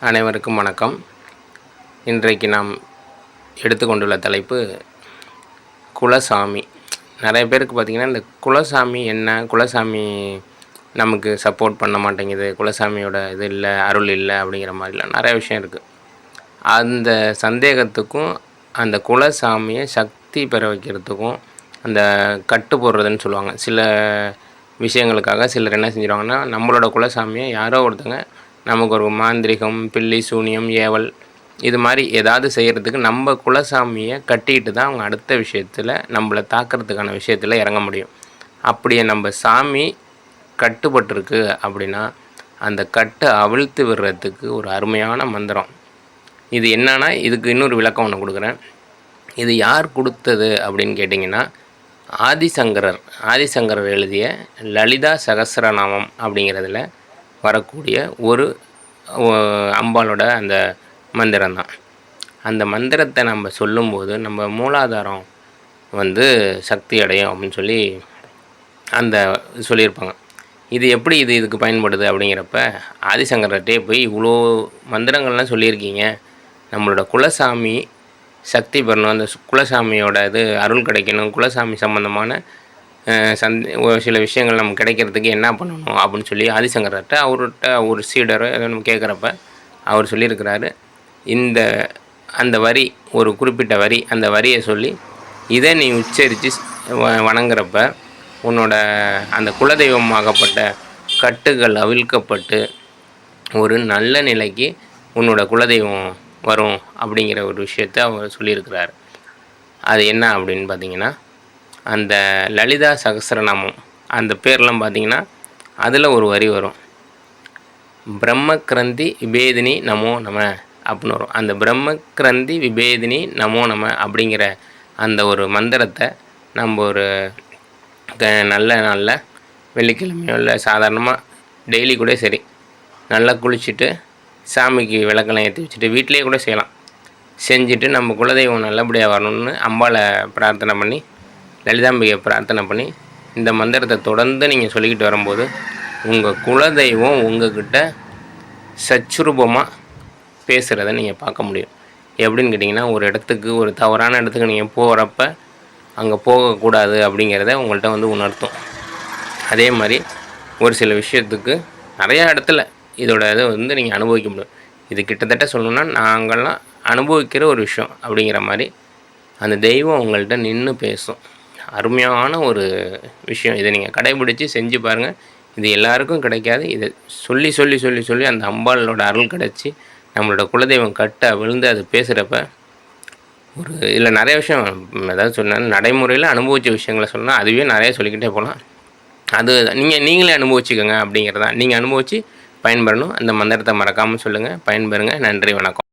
அனைவருக்கும் வணக்கம். இன்றைக்கு நாம் எடுத்துக்கொண்டுள்ள தலைப்பு குலசாமி. நிறைய பேருக்கு பார்த்திங்கன்னா இந்த குலசாமி என்ன? குலசாமி நமக்கு சப்போர்ட் பண்ண மாட்டேங்குது. குலசாமியோட இது இல்லை அருள் இல்லை அப்படிங்கிற மாதிரிலாம் நிறைய விஷயம் இருக்குது அந்த சந்தேகத்துக்கும் அந்த குலசாமியை சக்தி பெற வைக்கிறதுக்கும் அந்த கட்டு போடுறதுன்னு சொல்லுவாங்க. சில விஷயங்களுக்காக சிலர் என்ன செஞ்சிருவாங்கன்னா நம்மளோட குலசாமியை யாரோ ஒருத்தங்க நமக்கு ஒரு மாந்திரிகம் பில்லி சூனியம் ஏவல் இது மாதிரி ஏதாவது செய்கிறதுக்கு நம்ம குலசாமியை கட்டிட்டு தான் அவங்க அடுத்த விஷயத்தில் நம்மளை தாக்கிறதுக்கான விஷயத்தில் இறங்க முடியும். அப்படியே நம்ம சாமி கட்டுப்பட்டிருக்கு அப்படின்னா அந்த கட்டை அவிழ்த்து விடுறதுக்கு ஒரு அருமையான மந்திரம். இது என்னன்னா இதுக்கு இன்னொரு விளக்கம் ஒன்று கொடுக்குறேன். இது யார் கொடுத்தது அப்படின்னு கேட்டிங்கன்னா ஆதிசங்கரர் ஆதிசங்கரர் எழுதிய லலிதா சகஸ்ரநாமம் அப்படிங்கிறதுல வரக்கூடிய ஒரு அம்பாலோட அந்த மந்திரம் தான் அந்த மந்திரத்தை நம்ம சொல்லும்போது நம்ம மூலாதாரம் வந்து சக்தி அடையும் அப்படின்னு சொல்லி அந்த சொல்லியிருப்பாங்க. இது எப்படி இது இதுக்கு பயன்படுது அப்படிங்கிறப்ப ஆதிசங்கர்கிட்டே போய் இவ்வளோ மந்திரங்கள்லாம் சொல்லியிருக்கீங்க. நம்மளோட குலசாமி சக்தி பெறணும். அந்த குலசாமியோட இது அருள் கிடைக்கணும். குலசாமி சம்மந்தமான சந் ஒரு சில விஷயங்கள் நம்ம கிடைக்கிறதுக்கு என்ன பண்ணணும் அப்படின்னு சொல்லி ஆதிசங்கர்கிட்ட அவர்கிட்ட ஒரு சீடரோ ஏதோ நம்ம கேட்குறப்ப அவர் சொல்லியிருக்கிறாரு இந்த அந்த வரி ஒரு குறிப்பிட்ட வரி அந்த வரியை சொல்லி இதை நீ உச்சரித்து வணங்குறப்ப உன்னோட அந்த குலதெய்வமாகப்பட்ட கட்டுகள் அவிழ்க்கப்பட்டு ஒரு நல்ல நிலைக்கு உன்னோட குலதெய்வம் வரும் அப்படிங்கிற ஒரு விஷயத்த அவர் சொல்லியிருக்கிறார். அது என்ன அப்படின்னு பார்த்தீங்கன்னா அந்த லலிதா சகஸ்ரநாமம் அந்த பேர்லாம் பார்த்தீங்கன்னா அதில் ஒரு வரி வரும். பிரம்ம கிரந்தி விபேதினி நமோ நம அப்படின்னு வரும். அந்த பிரம்ம கிரந்தி விபேதினி நமோ நம அப்படிங்கிற அந்த ஒரு மந்திரத்தை நம்ம ஒரு நல்ல நாளில் வெள்ளிக்கிழமையோ இல்லை சாதாரணமாக டெய்லி கூட சரி நல்லா குளிச்சுட்டு சாமிக்கு விளக்கெல்லாம் ஏற்றி வச்சுட்டு வீட்டிலேயே கூட செய்யலாம். செஞ்சுட்டு நம்ம குலதெய்வம் நல்லபடியாக வரணும்னு அம்பாளை பிரார்த்தனை பண்ணி லலிதாம்பிகை பிரார்த்தனை பண்ணி இந்த மந்திரத்தை தொடர்ந்து நீங்கள் சொல்லிக்கிட்டு வரும்போது உங்கள் குலதெய்வம் உங்ககிட்ட சச்சுரூபமாக பேசுகிறத நீங்கள் பார்க்க முடியும். எப்படின்னு கேட்டிங்கன்னா ஒரு இடத்துக்கு ஒரு தவறான இடத்துக்கு நீங்கள் போகிறப்ப அங்கே போகக்கூடாது அப்படிங்கிறத உங்கள்கிட்ட வந்து உணர்த்தும். அதே மாதிரி ஒரு சில விஷயத்துக்கு நிறையா இடத்துல இதோட இதை வந்து நீங்கள் அனுபவிக்க முடியும். இது கிட்டத்தட்ட சொல்லணும்னா நாங்கள்லாம் அனுபவிக்கிற ஒரு விஷயம் அப்படிங்கிற மாதிரி அந்த தெய்வம் உங்கள்கிட்ட நின்று பேசும். அருமையான ஒரு விஷயம். இதை நீங்கள் கடைபிடிச்சி செஞ்சு பாருங்கள் இது எல்லாருக்கும் கிடைக்காது. இதை சொல்லி சொல்லி சொல்லி சொல்லி அந்த அம்பாளோட அருள் கிடச்சி நம்மளோட குலதெய்வம் கட்ட விழுந்து அது பேசுகிறப்ப ஒரு இதில் நிறைய விஷயம் ஏதாவது சொன்னால் நடைமுறையில் அனுபவித்த விஷயங்களை சொன்னால் அதுவே நிறைய சொல்லிக்கிட்டே போகலாம் அது நீங்கள் நீங்களே அனுபவிச்சுக்கோங்க அப்படிங்கிறதான் நீங்கள் அனுபவித்து பயன்பெறணும். அந்த மந்திரத்தை மறக்காமல் சொல்லுங்கள் பயன்பெறுங்க. நன்றி வணக்கம்.